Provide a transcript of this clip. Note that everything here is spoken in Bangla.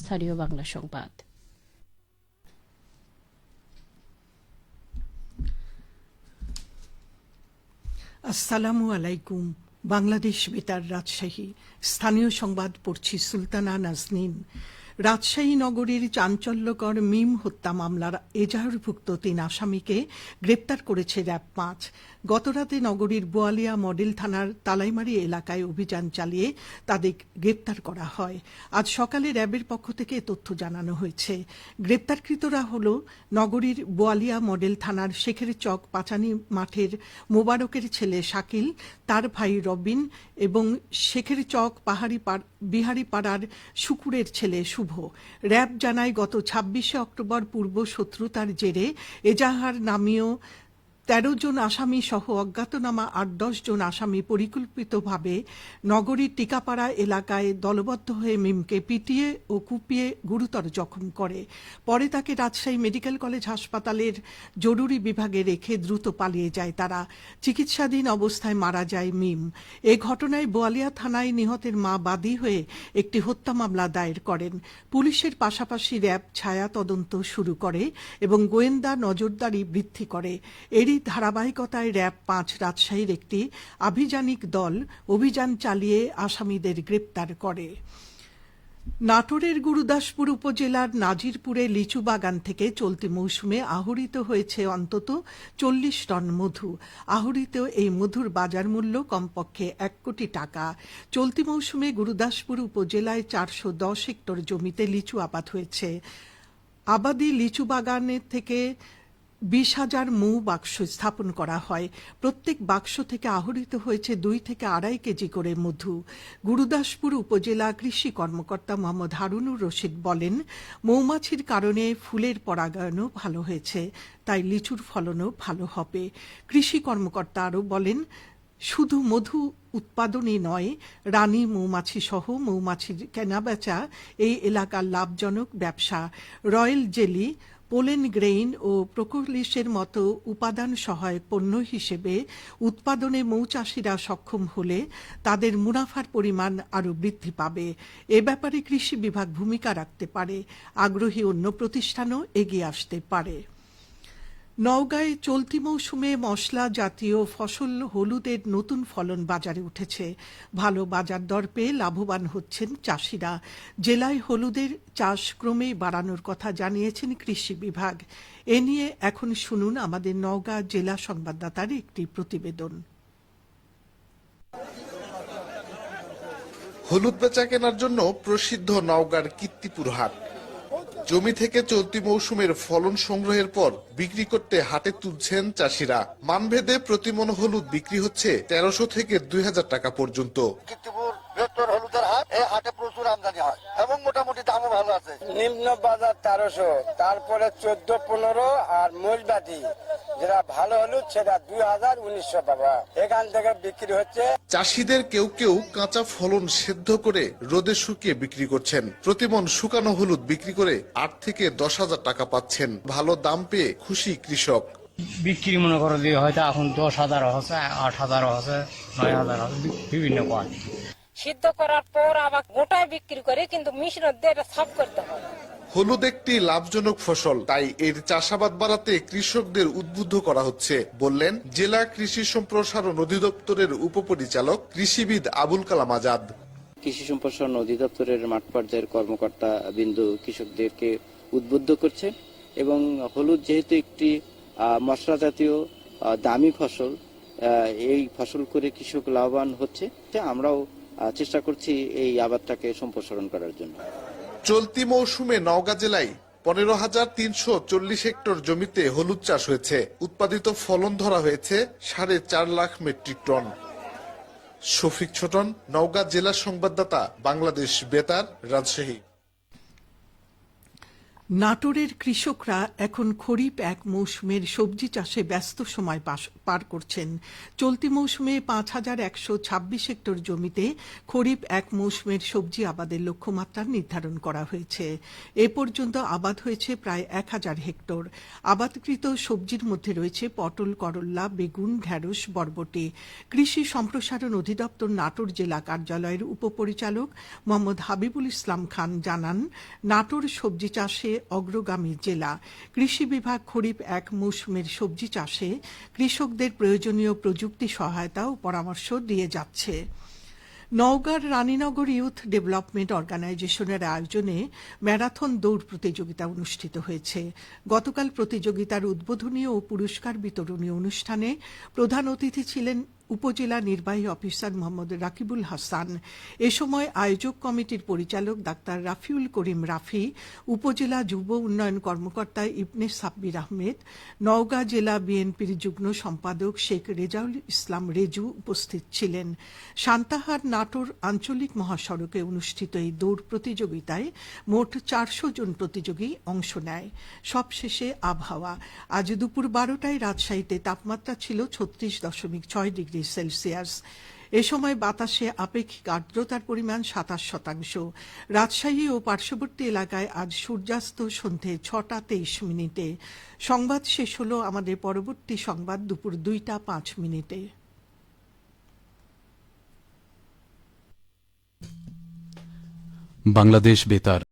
স্থানীয় বাংলা সংবাদ। আসসালামু আলাইকুম, বাংলাদেশ বেতার রাজশাহী। স্থানীয় সংবাদ পড়ছি সুলতানা নাজনীন। রাজশাহী নগরীর চাঞ্চল্যকর মিম হত্যা মামলার এজাহারভুক্ত তিন আসামিকে গ্রেপ্তার করেছে র্যাব পাঁচ। গতরাতে নগরীর বোয়ালিয়া মডেল থানার তালাইমারি এলাকায় অভিযান চালিয়ে তাদের গ্রেপ্তার করা হয়। আজ সকালে র্যাবের পক্ষ থেকে তথ্য জানানো হয়েছে। গ্রেপ্তারকৃতরা হল নগরীর বোয়ালিয়া মডেল থানার শেখের চক পাচানি মাঠের মোবারকের ছেলে শাকিল, তার ভাই রবিন এবং শেখের চক পাহাড়ি বিহারি পাড়ার শুকুরের ছেলে শুভ। র্যাব জানায়, গত ছাব্বিশে অক্টোবর পূর্ব শত্রুতার জেরে এজাহার নামীয় তেরো জন আসামি সহ অজ্ঞাতনামা আট দশ জন আসামি পরিকল্পিতভাবে নগরীর টিকাপাড়া এলাকায় দলবদ্ধ হয়ে মিমকে পিটিয়ে ও কুপিয়ে গুরুতর জখম করে। পরে তাকে রাজশাহী মেডিকেল কলেজ হাসপাতালের জরুরি বিভাগে রেখে দ্রুত পালিয়ে যায় তারা। চিকিৎসাধীন অবস্থায় মারা যায় মিম। এ ঘটনায় বোয়ালিয়া থানায় নিহতের মা বাদী হয়ে একটি হত্যা মামলা দায়ের করেন। পুলিশের পাশাপাশি র্যাব ছায়া তদন্ত শুরু করে এবং গোয়েন্দা নজরদারি বৃদ্ধি করে। এরই ধারাবাহিকতায় র্যাব পাঁচ রাজশাহীর একটি আভিযানিক দল অভিযান চালিয়ে আসামিদের গ্রেপ্তার করে। নাটোরের গুরুদাসপুর উপজেলার নাজিরপুরে লিচু বাগান থেকে চলতি মৌসুমে আহরিত হয়েছে অন্তত চল্লিশ টন মধু। আহরিত এই মধুর বাজার মূল্য কমপক্ষে এক কোটি টাকা। চলতি মৌসুমে গুরুদাসপুর উপজেলায় চারশো দশ হেক্টর জমিতে লিচু আবাদ হয়েছে। আবাদি লিচু বাগানের থেকে বিশ হাজার মৌ বাক্স স্থাপন করা হয়। প্রত্যেক বাক্স থেকে আহরিত হয়েছে দুই থেকে আড়াই কেজি করে মধু। গুরুদাসপুর উপজেলা কৃষি কর্মকর্তা মোহাম্মদ হারুনুর রশিদ বলেন, মৌমাছির কারণে ফুলের পরাগায়নও ভালো হয়েছে, তাই লিচুর ফলনও ভালো হবে। কৃষি কর্মকর্তা আরও বলেন, শুধু মধু উৎপাদনই নয়, রানী মৌমাছি সহ মৌমাছির কেনাবেচা এই এলাকার লাভজনক ব্যবসা। রয়্যাল জেলি পোলেন গ্রেইন ও প্রোকোলিসের মতো উপাদান সহায়ক পণ্য হিসেবে উৎপাদনে মৌচাষিরা সক্ষম হলে তাদের মুনাফার পরিমাণ আরও বৃদ্ধি পাবে। এ ব্যাপারে কৃষি বিভাগ ভূমিকা রাখতে পারে। আগ্রহী অন্য প্রতিষ্ঠানও এগিয়ে আসতে পারে। নওগাঁয় চলতি মৌসুমে মশলা জাতীয় ফসল হলুদের নতুন ফলন বাজারে উঠেছে। ভালো বাজার দর পেয়ে লাভবান হচ্ছেন চাষিরা। জেলায় হলুদের চাষ ক্রমেই বাড়ানোর কথা জানিয়েছেন কৃষি বিভাগ। এ নিয়ে এখন শুনুন আমাদের নওগাঁ জেলা সংবাদদাতার একটি প্রতিবেদন। হলুদ বেচা কেনার জন্য প্রসিদ্ধ নওগাঁর কীর্তিপুর হাট। জমি থেকে চলতি মৌসুমের ফলন সংগ্রহের পর বিক্রি করতে হাটে তুলছেন চাষিরা। মানভেদে প্রতিমন হলুদ বিক্রি হচ্ছে তেরোশো থেকে দুই হাজার টাকা পর্যন্ত। এই হাটে প্রচুর আমদানি হয় এবং মোটামুটি দামও ভালো আছে। নিম্ন বাজার তেরোশো তারপরে চোদ্দ পনেরো আর মূলবাটি যেটা ভালো হলুদ সেটা দুই হাজার উনিশশো টাকা। এখান থেকে বিক্রি হচ্ছে। চাষিদের কেউ কেউ কাঁচা ফলন সেদ্ধ করে রোদে শুকিয়ে বিক্রি করছেন। প্রতিমন শুকানো হলুদ বিক্রি করে আট থেকে দশ হাজার টাকা পাচ্ছেন। ভালো দাম পেয়ে খুশি কৃষক। বিক্রি মনে করো দিয়ে হয়তো এখন দশ হাজার হচ্ছে আট হাজার হচ্ছে নয় হাজার হচ্ছে বিভিন্ন কোয়ালিটি। সিদ্ধ করার পর আবার গোটায় বিক্রি করে কিন্তু মিশ্রণ দিয়ে এটা সাফ করতে হয়। হলুদ একটি লাভজনক ফসল তাই এর চাষাবাদ বাড়াতে কৃষকদের উদ্বুদ্ধ করা হচ্ছে বললেন জেলা কৃষি সম্প্রসারণ অধিদপ্তরের উপপরিচালক কৃষিবিদ আবুল কালাম আজাদ। কৃষি সম্প্রসারণ অধিদপ্তরের মাঠ পর্যায়ের কর্মকর্তা বিন্দু কৃষকদেরকে উদ্বুদ্ধ করছে এবং হলুদ যেহেতু একটি মশলা জাতীয় দামি ফসল এই ফসল করে কৃষক লাভবান হচ্ছে। আমরাও চেষ্টা করছি এই আবাদটাকে সম্প্রসারণ করার জন্য। চলতি মৌসুমে নওগাঁ জেলায় পনেরো হাজার তিনশো চল্লিশ হেক্টর জমিতে হলুদ চাষ হয়েছে। উৎপাদিত ফলন ধরা হয়েছে সাড়ে চার লাখ মেট্রিক টন। শফিক ছোটন, নওগাঁ জেলা সংবাদদাতা, বাংলাদেশ বেতার, রাজশাহী। নাটোরের কৃষকরা এখন খরিফ এক মৌসুমের সবজি চাষে ব্যস্ত সময় পার করছেন। চলতি মৌসুমে পাঁচ হাজার একশো ছাব্বিশ হেক্টর জমিতে খরিফ এক মৌসুমের সবজি আবাদের লক্ষ্যমাত্রা নির্ধারণ করা হয়েছে। এ পর্যন্ত আবাদ হয়েছে প্রায় এক হাজার হেক্টর। আবাদকৃত সবজির মধ্যে রয়েছে পটল করল্লা বেগুন ঢেঁড়স বরবটি। কৃষি সম্প্রসারণ অধিদপ্তর নাটোর জেলা কার্যালয়ের উপপরিচালক মোহাম্মদ হাবিবুল ইসলাম খান জানান, নাটোর সবজি চাষে অগ্রগামী জেলা। কৃষি বিভাগ খরিফ এক মৌসুমের সবজি চাষে কৃষকদের প্রয়োজনীয় প্রযুক্তি সহায়তা ও পরামর্শ দিয়ে যাচ্ছে। নওগাঁর রানীনগর ইউথ ডেভেলপমেন্ট অর্গানাইজেশনের আয়োজনে ম্যারাথন দৌড় প্রতিযোগিতা অনুষ্ঠিত হয়েছে। গতকাল প্রতিযোগিতার উদ্বোধনী ও পুরস্কার বিতরণী অনুষ্ঠানে প্রধান অতিথি ছিলেন উপজেলা নির্বাহী অফিসার মোহাম্মদ রাকিবুল হাসান, এ সময় আয়োজক কমিটির পরিচালক ডাক্তার রাফিউল করিম রাফি, উপজেলা যুব উন্নয়ন কর্মকর্তা ইবনে সাব্বির আহমেদ, নওগাঁ জেলা বিএনপির যুগ্ম সম্পাদক শেখ রেজাউল ইসলাম রেজু উপস্থিত ছিলেন। সান্তাহার নাটোর আঞ্চলিক মহাসড়কে অনুষ্ঠিত এই দৌড় প্রতিযোগিতায় মোট চারশো জন প্রতিযোগী অংশ নেয়। সবশেষে আবহাওয়া। আজ দুপুর বারোটায় রাজশাহীতে তাপমাত্রা ছিল ছত্রিশ দশমিক ছয় ডিগ্রি সেলসিয়াস এ সময় বাতাসে আপেক্ষিক আর্দ্রতার পরিমাণ সাতাশ শতাংশ। রাজশাহী ও পার্শ্ববর্তী এলাকায় আজ সূর্যাস্ত সন্ধে ছটা তেইশ মিনিটে। সংবাদ শেষ হল আমাদের পরবর্তী সংবাদ দুপুর দুইটা পাঁচ মিনিটে। বাংলাদেশ বেতার।